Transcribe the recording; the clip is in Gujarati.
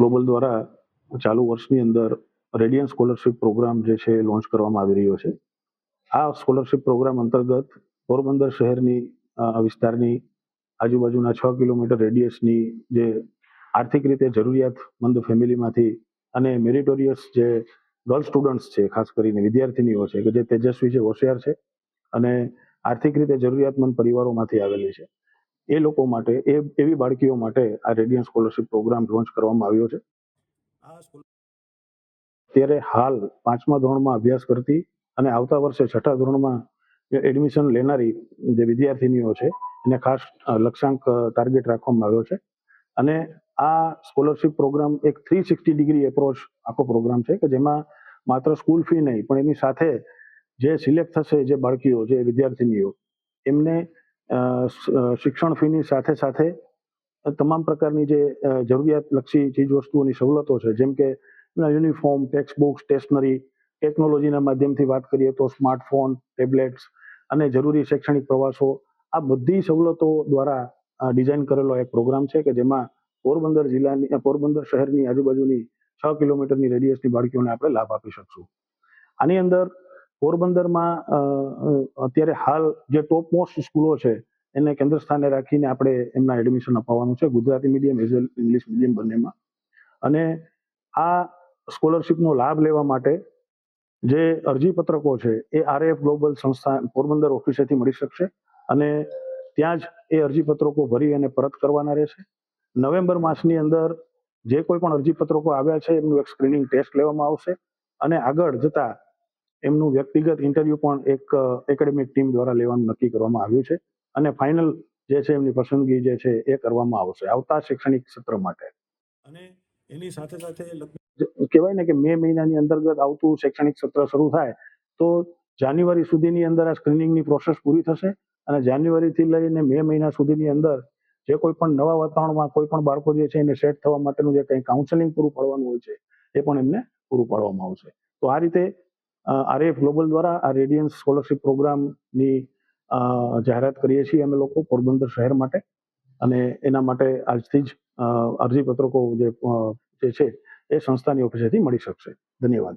ગ્લોબલ દ્વારા ચાલુ વર્ષની અંદર રેડિયન સ્કોલરશિપ પ્રોગ્રામ જે છે એ લોન્ચ કરવામાં આવી રહ્યો છે. આ સ્કોલરશિપ પ્રોગ્રામ અંતર્ગત પોરબંદર શહેરની વિસ્તારની આજુબાજુના છ કિલોમીટર રેડિયસની જે આર્થિક રીતે જરૂરિયાતમંદ ફેમિલીમાંથી અને મેરિટોરિયસ જે ગર્લ સ્ટુડન્ટ્સ છે, ખાસ કરીને વિદ્યાર્થીનીઓ છે, કે જે તેજસ્વી છે હોશિયાર છે અને આર્થિક રીતે જરૂરિયાતમંદ પરિવારોમાંથી આવેલી છે. એ લોકો માટે એ એવી બાળકીઓ માટે આ રેડિયન સ્કોલરશિપ પ્રોગ્રામ લોન્ચ કરવામાં આવ્યો છે. ત્યારે હાલ પાંચમા ધોરણમાં અભ્યાસ કરતી અને આવતા વર્ષે છઠ્ઠા ધોરણમાં એડમિશન લેનારી જે વિદ્યાર્થીનીઓ છે એને ખાસ લક્ષ્યાંક ટાર્ગેટ રાખવામાં આવ્યો છે. અને આ સ્કોલરશિપ પ્રોગ્રામ એક થ્રી સિક્સટી ડિગ્રી એપ્રોચ આખો પ્રોગ્રામ છે કે જેમાં માત્ર સ્કૂલ ફી નહીં પણ એની સાથે જે સિલેક્ટ થશે જે બાળકીઓ જે વિદ્યાર્થીનીઓ એમને શિક્ષણ ફીની સાથે સાથે તમામ પ્રકારની જે જરૂરિયાતલક્ષી ચીજ વસ્તુઓની સવલતો છે, જેમ કે યુનિફોર્મ ટેક્સબુક સ્ટેશનરી, ટેકનોલોજીના માધ્યમથી વાત કરીએ તો સ્માર્ટફોન, ટેબ્લેટ્સ અને જરૂરી શૈક્ષણિક પ્રવાસો, આ બધી સવલતો દ્વારા ડિઝાઇન કરેલો એક પ્રોગ્રામ છે કે જેમાં પોરબંદર જિલ્લાની પોરબંદર શહેરની આજુબાજુની છ કિલોમીટરની રેડિયસની બાળકીઓને આપણે લાભ આપી શકશું. આની અંદર પોરબંદરમાં અત્યારે હાલ જે ટોપ મોસ્ટ સ્કૂલો છે, એને કેન્દ્ર સ્થાને રાખીને આપણે એમના એડમિશન અપાવવાનું છે. Gujarati medium as well English medium બંનેમાં. અને આ સ્કોલરશિપનો લાભ લેવા માટે જે અરજીપત્રકો છે, એ આરએફ ગ્લોબલ સંસ્થા પોરબંદર ઓફિસેથી મળી શકશે અને ત્યાં જ એ અરજીપત્રકો ભરી અને પરત કરવાના રહેશે. નવેમ્બર માસની અંદર જે કોઈ પણ અરજીપત્રકો આવ્યા છે, એમનું એક સ્ક્રીનિંગ ટેસ્ટ લેવામાં આવશે અને આગળ જતા એમનું વ્યક્તિગત ઇન્ટરવ્યુ પણ એક એકેડેમિક ટીમ દ્વારા લેવાનું નક્કી કરવામાં આવ્યું છે. અને ફાઇનલ જે છે એમની પસંદગી જે છે એ કરવામાં આવશે. આવતા શૈક્ષણિક સત્ર માટે. અને એની સાથે સાથે કહેવાય ને કે મે મહિનાની અંતર્ગત આવતું શૈક્ષણિક સત્ર શરૂ થાય તો જાન્યુઆરી સુધીની અંદર આ સ્ક્રીનિંગની પ્રોસેસ પૂરી થશે અને જાન્યુઆરીથી લઈને મે મહિના સુધીની અંદર જે કોઈ પણ નવા વાતાવરણમાં કોઈ પણ બાળકો જે છે એને સેટ થવા માટેનું જે કંઈ કાઉન્સેલિંગ પૂરું પાડવાનું હોય છે એ પણ એમને પૂરું પાડવામાં આવશે. તો આ રીતે આરએફ ગ્લોબલ દ્વારા આ રેડિયન્સ સ્કોલરશિપ પ્રોગ્રામની જાહેરાત કરીએ છીએ અમે લોકો પોરબંદર શહેર માટે. અને એના માટે આજથી જ અ, અરજી જે જે છે એ સંસ્થાની ઓફિસેથી મળી શકશે. ધન્યવાદ.